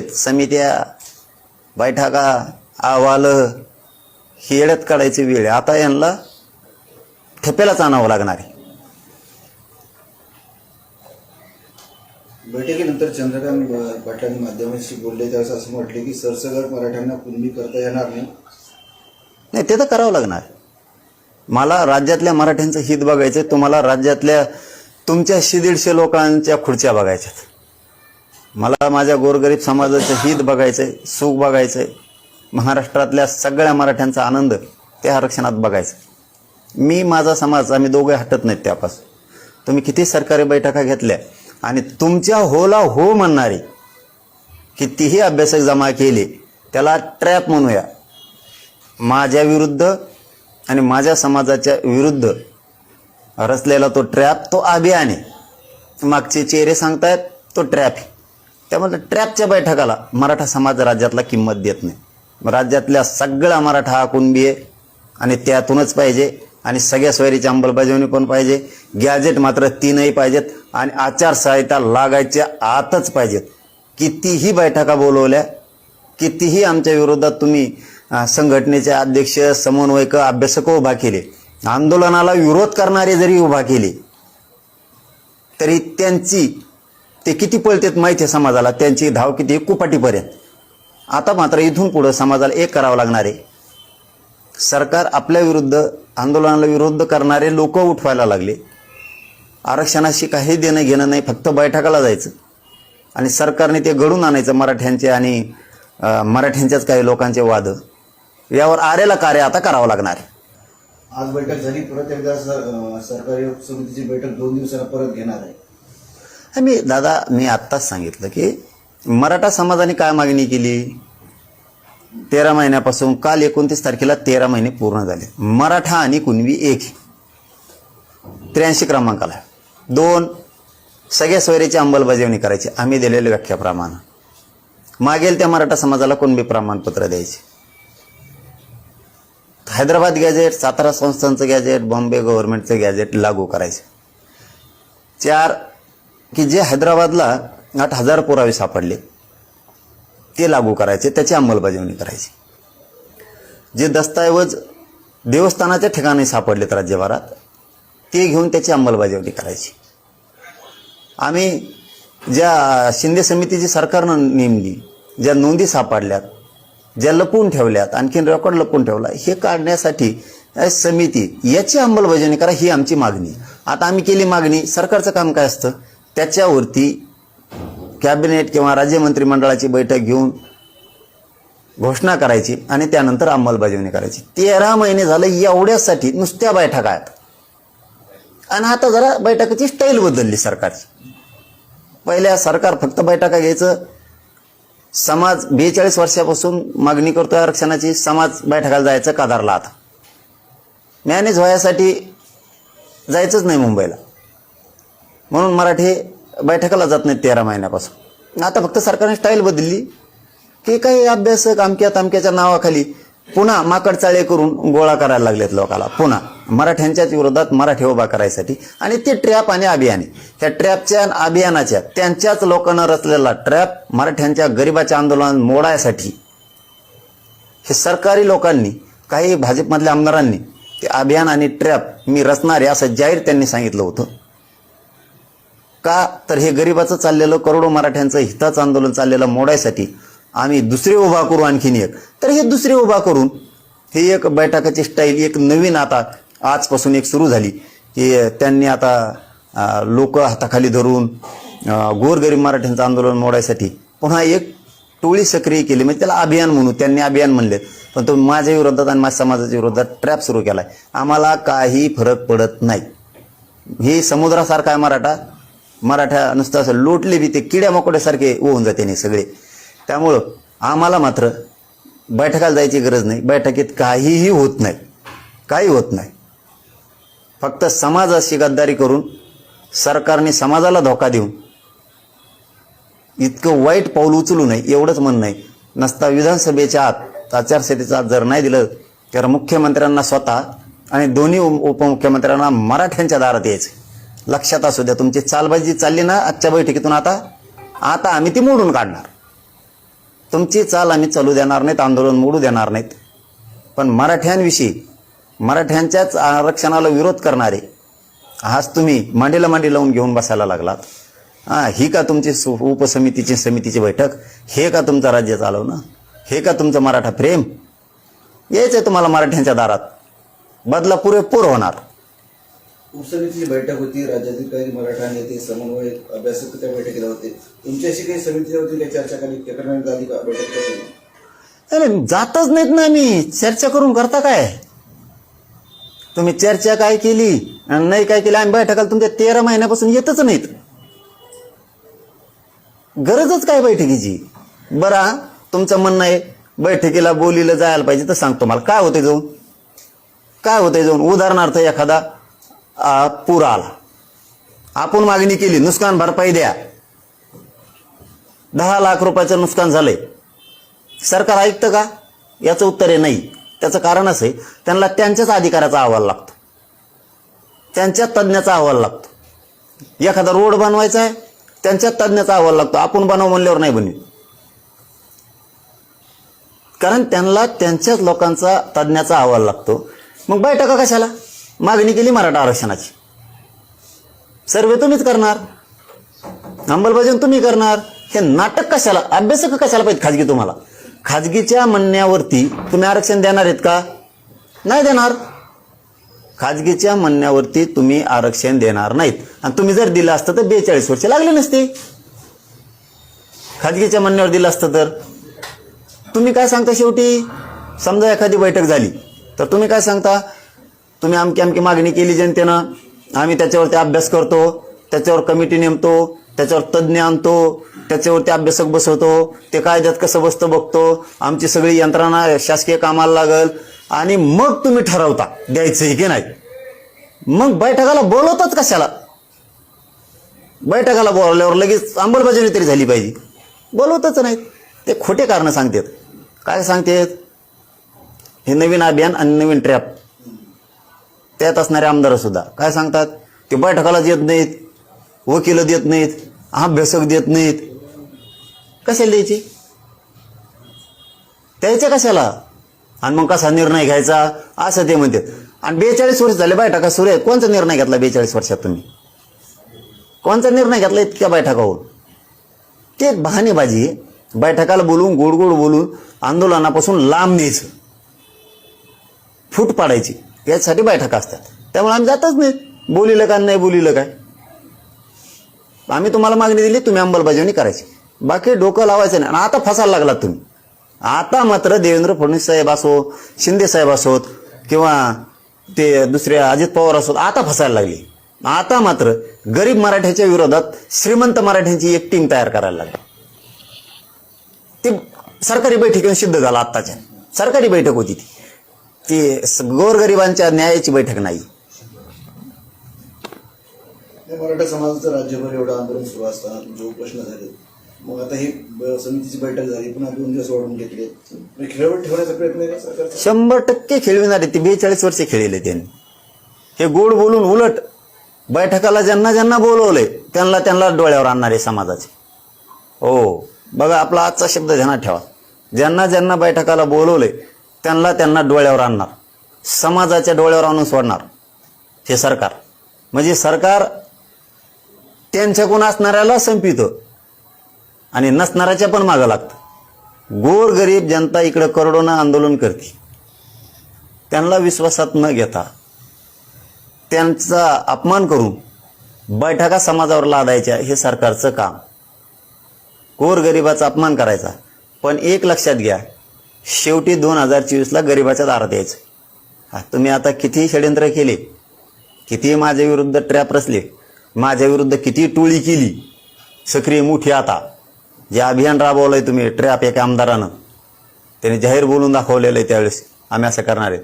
समित्या बैठका अहवाल हे येड्यात काढायची वेळ आता यांना ठेप्यालाच आणावं लागणार आहे. बैठकीनंतर चंद्रकांत पाटलांनी माध्यमांशी बोलले त्यावेळेस असं म्हटले की सरसगट मराठ्यांना कुणबी करता येणार नाही. नाही ते तर करावं लागणार. मला राज्यातल्या मराठ्यांचं हित बघायचं तुम्हाला राज्यातल्या तुमच्या दीडशे लोकांच्या खुर्च्या बघायच्यात. मला माझ्या गोरगरीब समाजाचं हित बघायचं आहे सुख बघायचं आहे महाराष्ट्रातल्या सगळ्या मराठ्यांचा आनंद त्या आरक्षणात बघायचा. मी माझा समाज आम्ही दोघे हटत नाहीत त्यापासून. तुम्ही किती सरकारी बैठका घेतल्या आणि तुमच्या होला हो म्हणणारी कितीही अभ्यासक जमा केले त्याला ट्रॅप म्हणूया. माझ्या विरुद्ध आणि माझ्या समाजाच्या विरुद्ध रचलेला तो ट्रॅप तो अभियान आहे. मागचे चेहरे सांगतायत तो ट्रॅप आहे. त्यामुळे ट्रॅपच्या बैठकाला मराठा समाज राज्यातला किंमत देत नाही. राज्यातल्या सगळा मराठा हा कुणबी आहे आणि त्यातूनच पाहिजे आणि सगळ्या सोयरीची अंमलबजावणी पण पाहिजे. गॅजेट मात्र तीनही पाहिजेत आणि आचारसंहिता लागायच्या आतच पाहिजेत. कितीही बैठका बोलवल्या कितीही आमच्या विरोधात तुम्ही संघटनेचे अध्यक्ष समन्वयक अभ्यासक उभा केले आंदोलनाला विरोध करणारे जरी उभा केले तरी त्यांची ते किती पळतेत माहिती आहे समाजाला? त्यांची धाव किती आहे? कुपाटीपर्यंत. आता मात्र इथून पुढं समाजाला एक करावं लागणार आहे. सरकार आपल्या विरुद्ध आंदोलनाला विरोध करणारे लोक उठवायला लागले. आरक्षणाशी काही देणं घेणं नाही फक्त बैठकाला जायचं. आणि सरकारने ते घडून आणायचं मराठ्यांचे आणि मराठ्यांच्याच काही लोकांचे वाद. यावर आरेला कार्य आता करावं लागणार आहे. आज बैठक झाली परत एकदा सरकारी समितीची बैठक दोन दिवसाला परत घेणार आहे. मी दादा मी आत्ताच सांगितलं की मराठा समाजाने काय मागणी केली? तेरा महिन्यापासून काल एकोणतीस तारखेला तेरा महिने पूर्ण झाले. मराठा आणि कुणबी एक. त्र्याऐंशी क्रमांकाला. दोन सगळ्या सोयरीची अंमलबजावणी करायची. आम्ही दिलेल्या व्याख्याप्रमाणे. मागेल त्या मराठा समाजाला कुणबी प्रमाणपत्र द्यायचे. हैदराबाद गॅजेट सातारा संस्थांचं गॅजेट बॉम्बे गव्हर्नमेंटचं गॅजेट लागू करायचे. चार की जे हैदराबादला आठ हजार पुरावे सापडले ते लागू करायचे त्याची अंमलबजावणी करायची. जे दस्तऐवज देवस्थानाच्या ठिकाणी सापडलेत राज्यभरात ते घेऊन त्याची अंमलबजावणी करायची. आम्ही ज्या शिंदे समितीची सरकारनं नेमली ज्या नोंदी सापडल्यात ज्या लपवून ठेवल्यात आणखीन रेकॉर्ड लपवून ठेवला हे काढण्यासाठी समिती याची अंमलबजावणी करा ही आमची मागणी. आता आम्ही केली मागणी सरकारचं काम काय असतं? त्याच्यावरती कॅबिनेट किंवा राज्य मंत्रिमंडळाची बैठक घेऊन घोषणा करायची आणि त्यानंतर अंमलबजावणी करायची. तेरा महिने झालं एवढ्यासाठी नुसत्या बैठका आहेत आणि आता जरा बैठकाची स्टाईल बदलली सरकारची. पहिल्या सरकार फक्त बैठका घ्यायचं. समाज बेचाळीस वर्षापासून मागणी करतो आरक्षणाची. समाज बैठकाला जायचं कादारला आता. मॅनेज व्हायसाठी जायचंच नाही मुंबईला. म्हणून मराठी बैठकाला जात नाहीत तेरा महिन्यापासून. आता फक्त सरकारने स्टाईल बदलली. की काही अभ्यासक अमक्या तमक्याच्या नावाखाली पुन्हा माकडचाळे करून गोळा करायला लागलेत लोकाला. पुन्हा मराठ्यांच्याच विरोधात मराठी उभा करायसाठी. आणि ते ट्रॅप आणि अभियाने. त्या ट्रॅपच्या अभियानाच्या त्यांच्याच लोकांना रचलेला ट्रॅप मराठ्यांच्या गरिबाच्या आंदोलन मोडायसाठी. हे सरकारी लोकांनी काही भाजपमधल्या आमदारांनी ते अभियान आणि ट्रॅप मी रचणार आहे असं जाहीर त्यांनी सांगितलं होतं. का? तर हे गरिबाचं चाललेलं करोडो मराठ्यांचं हिताचं आंदोलन चाललेलं मोडायसाठी आम्ही दुसरे उभा करू आणखीन एक. तर हे दुसरे उभा करून हे एक बैठकाची स्टाईल एक नवीन आता आजपासून एक सुरू झाली. की त्यांनी आता लोक हाताखाली धरून गोरगरीब मराठ्यांचं आंदोलन मोडायसाठी पुन्हा एक टोळी सक्रिय केली. म्हणजे त्याला अभियान म्हणू त्यांनी अभियान म्हणले पण तो माझ्या विरोधात आणि माझ्या समाजाच्या विरोधात ट्रॅप सुरू केलाय. आम्हाला काही फरक पडत नाही. हे समुद्रासारखा आहे मराठा. मराठा नुसतं असं लोटले बी ते किड्या मकोड्यासारखे होऊन जाते नाही सगळे. त्यामुळं आम्हाला मात्र बैठकाला जायची गरज नाही. बैठकीत काहीही होत नाही. काही होत नाही. फक्त समाजाशी गद्दारी करून सरकारने समाजाला धोका देऊन इतकं वाईट पाऊल उचलू नये एवढंच म्हणणं आहे. नसता विधानसभेच्या आत आचारसंहितेचा आत जर नाही दिलं तर मुख्यमंत्र्यांना स्वतः आणि दोन्ही उप- उपमुख्यमंत्र्यांना मराठ्यांच्या दारात यायचं. लक्षात असू द्या तुमची चालबाजी चालली ना आजच्या बैठकीतून आता? आता आम्ही ती मोडून काढणार. तुमची चाल आम्ही चालू देणार नाहीत आंदोलन मोडू देणार नाहीत. पण मराठ्यांविषयी मराठ्यांच्याच आरक्षणाला विरोध करणारे आज तुम्ही मांडीला मांडी लावून घेऊन बसायला लागलात. हां ही का तुमची सु- उपसमितीची समितीची बैठक? हे का तुमचं राज्य चालवणं? हे का तुमचं मराठा प्रेम? यायचंय तुम्हाला मराठ्यांच्या दारात. बदला पुरेपूर होणार. उपसमितीची बैठक होती राज्यातील काही मराठा नेते समन्वय अभ्यासक त्या बैठकीला होते. तुमच्याशी काही समितीच्या होती काही चर्चा काही करण्यात झाली का बैठक नाही जातच नाहीत ना आम्ही. चर्चा करून करता काय? तुम्ही चर्चा काय केली आणि नाही काय केली? आम्ही बैठकाला तुमच्या तेरा महिन्यापासून येतच नाहीत. गरजच काय बैठकीची? बरा तुमचं म्हणणं आहे बैठकीला बोलीला जायला पाहिजे तर सांगतो मला. काय होते जाऊन? काय होते जाऊन? उदाहरणार्थ एखादा पूर आला. आपण मागणी केली नुकसान भरपाई द्या. दहा लाख रुपयाचं नुकसान झालंय. सरकार ऐकतं का? याचं उत्तर आहे नाही. त्याचं कारण असं आहे त्यांना त्यांच्याच अधिकाराचा अहवाल लागतो. त्यांच्या तज्ज्ञाचा अहवाल लागतो. एखादा रोड बनवायचा आहे त्यांच्या तज्ज्ञाचा अहवाल लागतो. आपण बनव म्हणल्यावर नाही बनवी. कारण त्यांना त्यांच्याच लोकांचा तज्ज्ञाचा अहवाल लागतो. मग बैठका कशाला? मागणी केली मराठा आरक्षणाची. सर्वे तुम्हीच करणार. अंमलबजावणी तुम्ही करणार. हे नाटक कशाला अभ्यासक कशाला पाहिजे खाजगी तुम्हाला? खाजगीच्या म्हणण्यावरती तुम्ही आरक्षण देणार आहेत का? नाही देणार. खाजगीच्या म्हणण्यावरती तुम्ही आरक्षण देणार नाहीत. आणि तुम्ही जर दिलं असतं तर बेचाळीस वर्ष लागले नसते. खाजगीच्या म्हणण्यावर दिलं असतं तर? तुम्ही काय सांगता शेवटी? समजा एखादी बैठक झाली तर तुम्ही काय सांगता? तुम्ही अमकी अमकी मागणी केली जनतेनं. आम्ही त्याच्यावरती अभ्यास करतो. त्याच्यावर कमिटी नेमतो. त्याच्यावर तज्ज्ञ आणतो. त्याच्यावरती अभ्यासक बसवतो. ते कायद्यात कसं बसतं बघतो. आमची सगळी यंत्रणा शासकीय कामाला लागल. आणि मग तुम्ही ठरवता. द्यायचं की नाही? मग बैठकाला बोलवताच कशाला? बैठकाला बोलावल्यावर लगेच अंमलबजावणी तरी झाली पाहिजे. बोलवतच नाहीत. ते खोटे कारणं सांगतात. काय सांगतात? हे नवीन अभियान आणि नवीन ट्रॅप त्यात असणारे आमदार सुद्धा. काय सांगतात? ते बैठकालाच येत नाहीत वकील देत नाहीत अभ्यासक देत नाहीत. कशाला द्यायचे? द्यायचे कशाला? आणि मग कसा निर्णय घ्यायचा? असं ते म्हणतात. आणि बेचाळीस वर्ष झाले बैठका सुरू आहेत. कोणचा निर्णय घेतला बेचाळीस वर्षात तुम्ही? कोणचा निर्णय घेतला इतक्या बैठकावर? ते बहाणेबाजी बैठकाला बोलून गोड गोड बोलून आंदोलनापासून लांब न्यायचं. फूट पाडायची. यासाठी बैठका असतात. त्यामुळे आम्ही जातच नाहीत बोलिलं का नाही बोलिलं काय? आम्ही तुम्हाला मागणी दिली तुम्ही अंमलबजावणी करायची. बाकी डोकं लावायचं नाही. आणि आता फसायला लागलात तुम्ही. आता मात्र देवेंद्र फडणवीस साहेब असो शिंदे साहेब असोत किंवा ते दुसरे अजित पवार असोत आता फसायला लागली. आता मात्र गरीब मराठ्याच्या विरोधात श्रीमंत मराठ्यांची एक टीम तयार करायला लागली. ती सरकारी बैठकीने सिद्ध झाला आत्ताच्या. सरकारी बैठक होती ती. ती गोरगरिबांच्या न्यायाची बैठक नाही. मराठा समाजाचं राज्यभर एवढं आंदोलन सुरू असताना तुमचे उपोषण झाले. मग आता ही समितीची बैठक झाली पुन्हा दोन दिवस वाढून घेतले. खेळवत ठेवण्याचा प्रयत्न आहे शंभर टक्के खेळविणारे ते बेचाळीस वर्षे खेळले त्यांनी. हे गोड बोलून उलट बैठकाला ज्यांना ज्यांना बोलवलंय त्यांना त्यांना डोळ्यावर आणणारे समाजाचे. हो बघा आपला आजचा शब्द ध्यानात ठेवा. ज्यांना ज्यांना बैठकाला बोलवलंय त्यांना त्यांना डोळ्यावर आणणार. समाजाच्या डोळ्यावर आणून सोडणार. हे सरकार. म्हणजे सरकार त्यांच्याकडून असणाऱ्याला संपितं. आणि नसणाऱ्याच्या पण मागं लागतं. गोर गरीब जनता इकडं करोडोनं आंदोलन करते. त्यांना विश्वासात न घेता त्यांचा अपमान करून बैठका समाजावर लादायच्या हे सरकारचं काम. गोरगरिबाचा अपमान करायचा. पण एक लक्षात घ्या शेवटी दोन हजार चोवीसला गरिबाच्या दारात यायचं. तुम्ही आता किती षडयंत्र केले किती माझ्या विरुद्ध ट्रॅप रचले माझ्या विरुद्ध किती टोळी केली सक्रिय मोठी आता जे अभियान राबवलंय तुम्ही ट्रॅप एका आमदारानं त्याने जाहीर बोलून दाखवलेलं आहे त्यावेळेस आम्ही असं करणार आहे.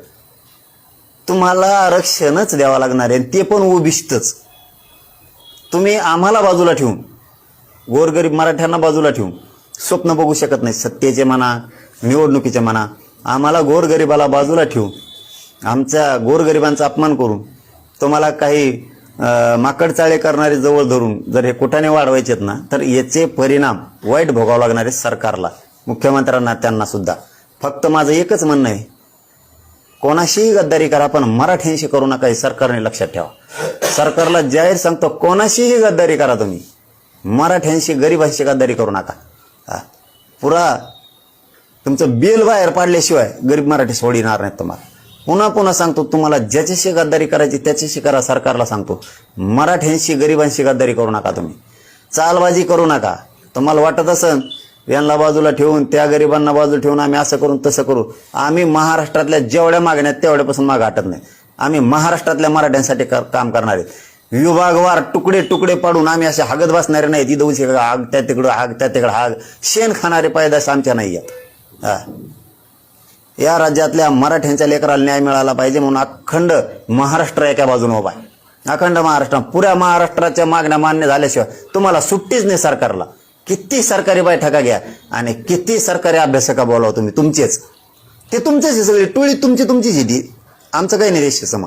तुम्हाला आरक्षणच द्यावं लागणार आहे आणि ते पण उभिष्टच. तुम्ही आम्हाला बाजूला ठेवून गोरगरीब मराठ्यांना बाजूला ठेवून स्वप्न बघू शकत नाही सत्तेचे म्हणा निवडणुकीचे म्हणा आम्हाला गोरगरिबाला बाजूला ठेवू. आमच्या गोरगरिबांचा अपमान करून तुम्हाला काही माकडचाळे करणारे जवळ धरून जर हे कुठाने वाढवायचेत ना तर याचे परिणाम वाईट भोगावं लागणारे सरकारला मुख्यमंत्र्यांना त्यांना सुद्धा. फक्त माझं एकच म्हणणं आहे. कोणाशीही गद्दारी करा पण मराठ्यांशी करू नका हे सरकारने लक्षात ठेवा. सरकारला जाहीर सांगतो कोणाशीही गद्दारी करा तुम्ही. मराठ्यांशी गरिबांशी गद्दारी करू नका. हा. पुरा तुमचं बिल बाहेर पाडल्याशिवाय गरीब मराठी सोडिणार नाहीत तुम्हाला. पुन्हा पुन्हा सांगतो तुम्हाला ज्याच्याशी गद्दारी करायची त्याच्याशी करा सरकारला सांगतो. मराठ्यांशी गरिबांशी गद्दारी करू नका तुम्ही. चालबाजी करू नका. तुम्हाला वाटत असन यांना बाजूला ठेवून त्या गरिबांना बाजूला ठेवून आम्ही असं करून तसं करू. आम्ही महाराष्ट्रातल्या जेवढ्या मागण्या तेवढ्यापासून माग हटत नाही. आम्ही महाराष्ट्रातल्या मराठ्यांसाठी कर- काम करणार आहेत. विभागवार तुकडे तुकडे पाडून आम्ही असे हागत बसणारे नाही ती दोनशे आग त्या तिकडं आग त्या तिकडं आग. शेण खाणारे पायदास आमच्या नाही आहेत. हा. या राज्यातल्या मराठ्यांच्या लेकराला न्याय मिळाला पाहिजे म्हणून अखंड महाराष्ट्र एका बाजूने उभा आहे. अखंड महाराष्ट्र. पुऱ्या महाराष्ट्राच्या मागण्या मान्य झाल्याशिवाय तुम्हाला सुट्टीच नाही सरकारला. किती सरकारी बैठका घ्या आणि किती सरकारी अभ्यासका बोलाव तुम्ही तुमचेच. ते तुमचेच सगळी. टोळी तुमची तुमचीच आहे ती. आमचं काही नाही देश समा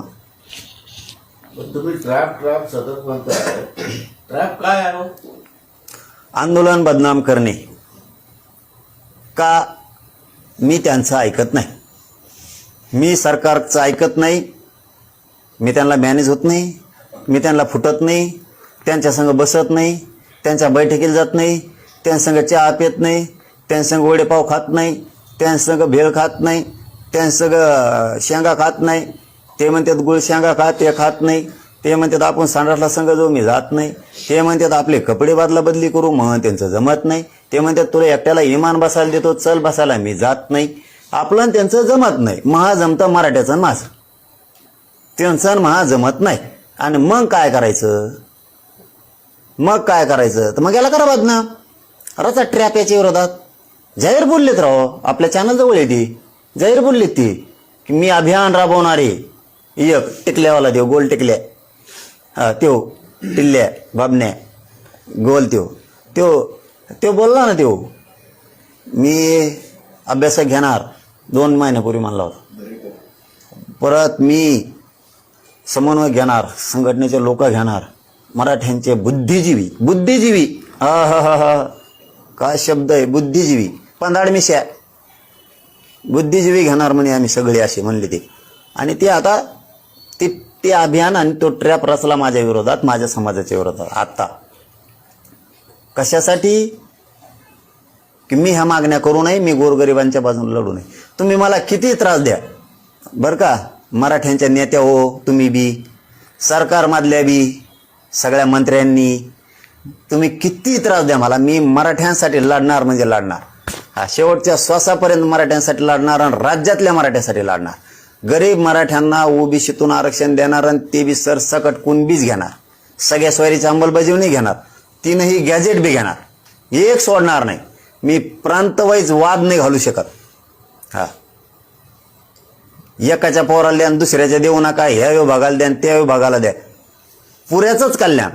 पण तुम्ही ट्रॅप ट्रॅप सतत म्हणताय. ट्रॅप काय आहे हो? आंदोलन बदनाम करणे. का मी त्यांचं ऐकत नाही. मी सरकारचं ऐकत नाही. मी त्यांना मॅनेज होत नाही. मी त्यांना फुटत नाही. त्यांच्यासंग बसत नाही. त्यांच्या बैठकीला जात नाही. त्यांसंग चहा पित नाही. त्यांसंग वडेपाव खात नाही. त्यांसंग भेळ खात नाही. त्यांसंग शेंगा खात नाही. ते म्हणतात गुळ शेंगा खात ते खात नाही. ते म्हणतात आपण सांडासला संघ जाऊ मी जात नाही. ते म्हणतात आपले कपडे बादला बदली करू म्हणून त्यांचं जमत नाही. ते म्हणतात तुला एकट्याला इमान बसायला देतो चल बसायला मी जात नाही. आपलं त्यांचं जमत नाही. महाजमतं मराठ्याचं मास त्यांचं महा जमत नाही. आणि मग काय करायचं? मग काय करायचं? तर मग याला करा बदनाम रचा ट्रॅप याच्या विरोधात. जाहीर बोललेत राहो आपल्या चॅनल जवळ येते जाहीर बोललीत ती की मी अभियान राबवणारे एक टिकल्यावाला देव गोल टिकल्या. हा त्यो टिल्ल्या बाबण्या गोल त्यो. त्यो तो बोलला ना तो मी अभ्यास घेणार. दोन महिन्यापूर्वी म्हणला होता. परत मी समन्वय घेणार संघटनेचे लोक घेणार मराठ्यांचे बुद्धिजीवी बुद्धिजीवी. हा हा हा हा. काय शब्द आहे? बुद्धिजीवी. पंधाडमिश्या बुद्धिजीवी घेणार म्हणे आम्ही सगळे असे म्हणले ते. आणि ते आता ते ते अभियान आणि तो ट्रॅप रचला माझ्या विरोधात माझ्या समाजाच्या विरोधात आता. कशासाठी? की मी ह्या मागण्या करू नये मी गोरगरिबांच्या बाजूने लढू नये. तुम्ही मला किती त्रास द्या? बरं का? मराठ्यांच्या नेत्या हो तुम्ही बी. सरकारमधल्या बी. सगळ्या मंत्र्यांनी. तुम्ही किती त्रास द्या मला? मी मराठ्यांसाठी लढणार म्हणजे लढणार. हा शेवटच्या श्वासापर्यंत मराठ्यांसाठी लढणार आणि राज्यातल्या मराठ्यांसाठी लढणार. गरीब मराठ्यांना ओबीसीतून आरक्षण देणार आणि ते बी सरसकट कुणबीच घेणार. सगळ्या स्वारीची अंमलबजावणी घेणार. तीनही गॅजेट बी घेणार. एक सोडणार नाही. मी प्रांतवाईज वाद नाही घालू शकत. हा. एकाच्या पोराला द्या आणि दुसऱ्याच्या देऊ नका ह्या विभागाला द्या आणि त्या विभागाला द्या. पुऱ्याचंच कल्याण.